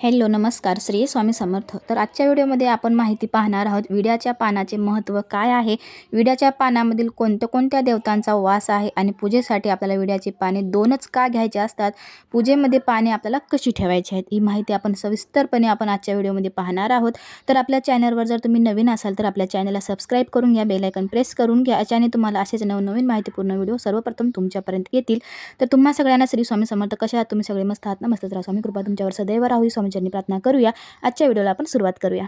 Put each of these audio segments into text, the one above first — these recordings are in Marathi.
हॅलो नमस्कार श्री स्वामी समर्थ. तर आजच्या व्हिडिओमध्ये आपण माहिती पाहणार आहोत विड्याच्या पानाचे महत्त्व काय आहे? विड्याच्या पानामधील कोणत्या कोणत्या देवतांचा वास आहे? आणि पूजेसाठी आपल्याला विड्याची पाने दोनच का घ्यायचे असतात? पूजेमध्ये पाने आपल्याला कशी ठेवायची आहेत? ही माहिती आपण सविस्तरपणे आपण आजच्या व्हिडिओमध्ये पाहणार आहोत. तर आपल्या चॅनलवर जर तुम्ही नवीन असाल तर आपल्या चॅनलला सबस्क्राईब करून घ्या बेलायकन प्रेस करून घ्या याच्याने तुम्हाला असेच नवनवीन माहितीपूर्ण व्हिडिओ सर्वप्रथम तुमच्यापर्यंत येतील. तर तुम्हा सगळ्यांना श्री स्वामी समर्थ कशा आहात? तुम्ही सगळे मस्त आहात? ना मस्त राहा स्वामी कृपा तुमच्यावर सदैव राहू. स्वामी स्वामीचरणी प्रार्थना करूया. आजच्या व्हिडिओला आपण सुरुवात करूया.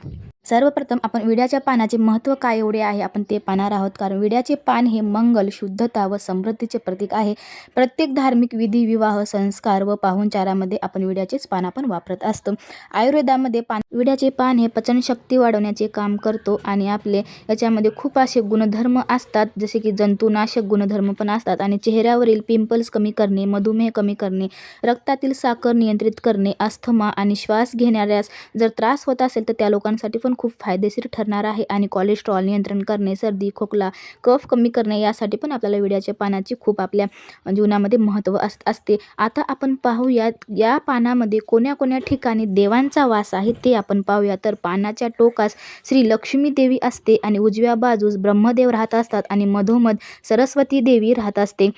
सर्वप्रथम आपण विड्याच्या पानाचे महत्त्व काय एवढे आहे? आपण ते पाहणार आहोत. कारण विड्याचे पान हे मंगल शुद्धता व समृद्धीचे प्रतीक आहे. प्रत्येक धार्मिक विधी विवाह संस्कार व पाहुणचारामध्ये आपण विड्याचेच पान आपण वापरत असतो. आयुर्वेदामध्ये पान विड्याचे पान हे पचनशक्ती वाढवण्याचे काम करतो आणि आपले याच्यामध्ये खूप असे गुणधर्म असतात जसे की जंतुनाशक गुणधर्म पण असतात आणि चेहऱ्यावरील पिंपल्स कमी करणे मधुमेह कमी करणे रक्तातील साखर नियंत्रित करणे अस्थमा आणि श्वास घेणाऱ्यास जर त्रास होत असेल तर त्या लोकांसाठी पण खूप फायदेशीर ठरणार आहे आणि कोलेस्ट्रॉल नियंत्रण करणे सर्दी खोकला कफ कमी करणे यासाठी पण आपल्याला विड्याच्या पानाची खूप आपल्या जीवनामध्ये महत्त्व अस असते. आता आपण पाहूयात या पानामध्ये कोण्या कोण्या ठिकाणी देवांचा वास आहे ते आपण पाहूया. तर पानाच्या टोकास श्री लक्ष्मी देवी असते आणि उजव्या बाजूस ब्रह्मदेव राहत असतात आणि मधोमध सरस्वती देवी राहत असते.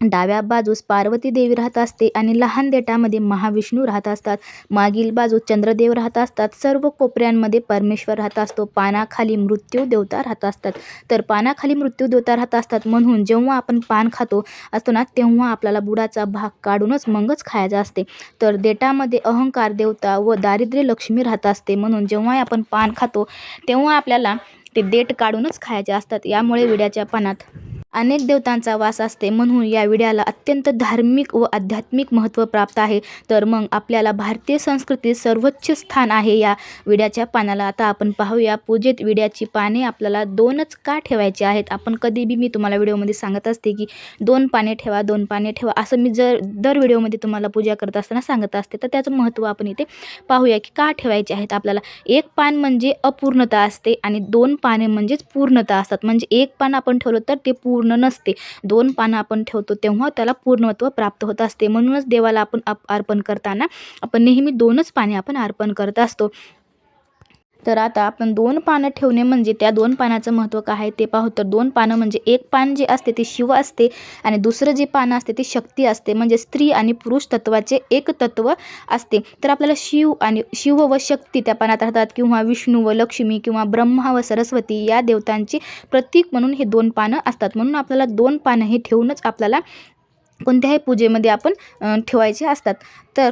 डाव्या बाजूस पार्वती देवी राहत असते आणि लहान देटामध्ये महाविष्णू राहत असतात. मागील बाजूस चंद्रदेव राहत असतात. सर्व कोपऱ्यांमध्ये परमेश्वर राहत असतो. पानाखाली मृत्यू देवता राहत असतात. तर पानाखाली मृत्यू देवता राहत असतात म्हणून जेव्हा आपण पान खातो असतो ना तेव्हा आपल्याला बुडाचा भाग काढूनच मगच खायचा असते. तर देटामध्ये अहंकार देवता व दारिद्र्य लक्ष्मी राहत असते म्हणून जेव्हा आपण पान खातो तेव्हा आपल्याला ते देठ काढूनच खायचे असतात. यामुळे विड्याच्या पानात अनेक देवतांचा वास असते. म्हणून या विड्याला अत्यंत धार्मिक व आध्यात्मिक महत्त्व प्राप्त आहे. तर मग आपल्याला भारतीय संस्कृतीत सर्वोच्च स्थान आहे या विड्याच्या पानाला. आता आपण पाहूया पूजेत विड्याची पाने आपल्याला दोनच का ठेवायची आहेत? आपण कधी बी मी तुम्हाला व्हिडिओमध्ये सांगत असते की दोन पाने ठेवा दोन पाने ठेवा. असं मी जर दर व्हिडिओमध्ये तुम्हाला पूजा करत असताना सांगत असते. तर त्याचं महत्त्व आपण इथे पाहूया की का ठेवायचे आहेत आपल्याला. एक पान म्हणजे अपूर्णता असते आणि दोन पाने म्हणजेच पूर्णता असतात. म्हणजे एक पान आपण ठेवलं तर ते पूर्ण पूर्ण नसते. दोन पानं आपण ठेवतो तेव्हा त्याला पूर्णत्व प्राप्त होत असते. म्हणूनच देवाला आपण आप अर्पण करताना आपण नेहमी दोनच पाने आपण अर्पण करत असतो. तर आता आपण दोन पानं ठेवणे म्हणजे त्या दोन पानाचं महत्त्व काय आहे ते पाहू. तर दोन पानं म्हणजे एक पान जे असते ते शिव असते आणि दुसरं जे पानं असते ते शक्ती असते म्हणजे स्त्री आणि पुरुष तत्वाचे एक तत्व असते. तर आपल्याला शिव आणि शिव व शक्ती त्या पानात राहतात. किंवा विष्णू व लक्ष्मी किंवा ब्रह्मा व सरस्वती या देवतांची प्रतीक म्हणून हे दोन पानं असतात. म्हणून आपल्याला दोन पानं हे ठेवूनच आपल्याला कोणत्याही पूजेमध्ये आपण ठेवायचे असतात. तर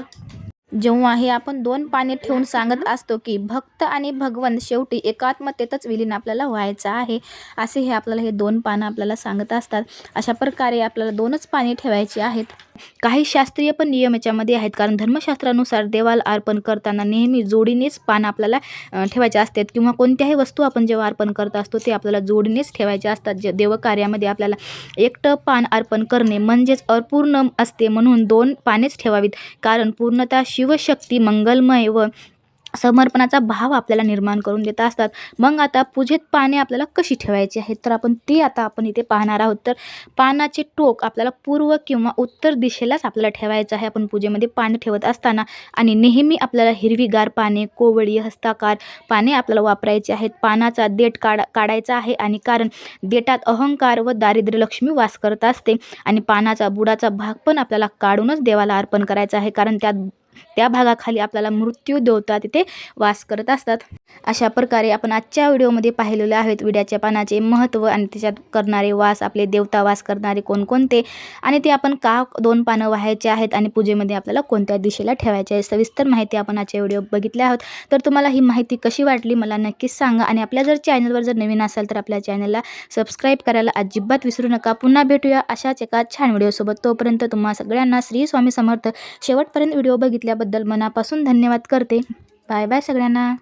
जेव्हा हे आपण दोन पाने ठेवून सांगत असतो की भक्त आणि भगवंत शेवटी एकात्मतेतच विलीन आपल्याला व्हायचं आहे असे हे आपल्याला हे दोन पानं आपल्याला सांगत असतात. अशा प्रकारे आपल्याला दोनच पाने ठेवायची आहेत. काही शास्त्रीय पण नियम याच्यामध्ये आहेत. कारण धर्मशास्त्रानुसार देवाला अर्पण करताना नेहमी जोडीनेच पान आपल्याला ठेवायचे असतात. किंवा कोणत्याही वस्तू आपण जेव्हा अर्पण करत असतो ते आपल्याला जोडीनेच ठेवायचे असतात. जे देवकार्यामध्ये आपल्याला एकटं पान अर्पण करणे म्हणजेच अपूर्ण असते म्हणून दोन पानेच ठेवावीत. कारण पूर्णता शिवशक्ती मंगलमय व समर्पणाचा भाव आपल्याला निर्माण करून देत असतात. मग आता पूजेत पाने आपल्याला कशी ठेवायची आहेत? तर आपण ती आता आपण इथे पाहणार आहोत. तर पानाचे टोक आपल्याला पूर्व किंवा उत्तर दिशेलाच आपल्याला ठेवायचं आहे. आपण पूजेमध्ये पाने ठेवत असताना आणि नेहमी आपल्याला हिरवीगार पाने कोवळी हस्ताकार पाने आपल्याला वापरायचे आहेत. पानाचा देठ काढा काढायचा आहे आणि कारण देठात अहंकार व दारिद्र्य लक्ष्मी वास करत असते आणि पानाचा बुडाचा भाग पण आपल्याला काढूनच देवाला अर्पण करायचा आहे. कारण त्यात त्या भागाखाली आपल्याला मृत्यू देवता तिथे वास करत असतात. अशा प्रकारे आपण आजच्या व्हिडिओमध्ये पाहिलेले आहेत विड्याच्या पानाचे महत्त्व आणि त्याच्यात करणारे वास आपले देवता वास करणारे कोणकोणते आणि ते आपण का दोन पानं व्हायचे आहेत आणि पूजेमध्ये आपल्याला कोणत्या दिशेला ठेवायचे आहे सविस्तर माहिती आपण आजच्या व्हिडिओ बघितल्या आहोत. तर तुम्हाला ही माहिती कशी वाटली मला नक्कीच सांगा आणि आपल्या जर चॅनलवर जर नवीन असाल तर आपल्या चॅनलला सबस्क्राईब करायला अजिबात विसरू नका. पुन्हा भेटूया अशाच एका छान व्हिडिओसोबत. तोपर्यंत तुम्हा सगळ्यांना श्री स्वामी समर्थ. शेवटपर्यंत व्हिडिओ बघितल्याबद्दल मनापासून धन्यवाद करते. बाय बाय सगळ्यांना.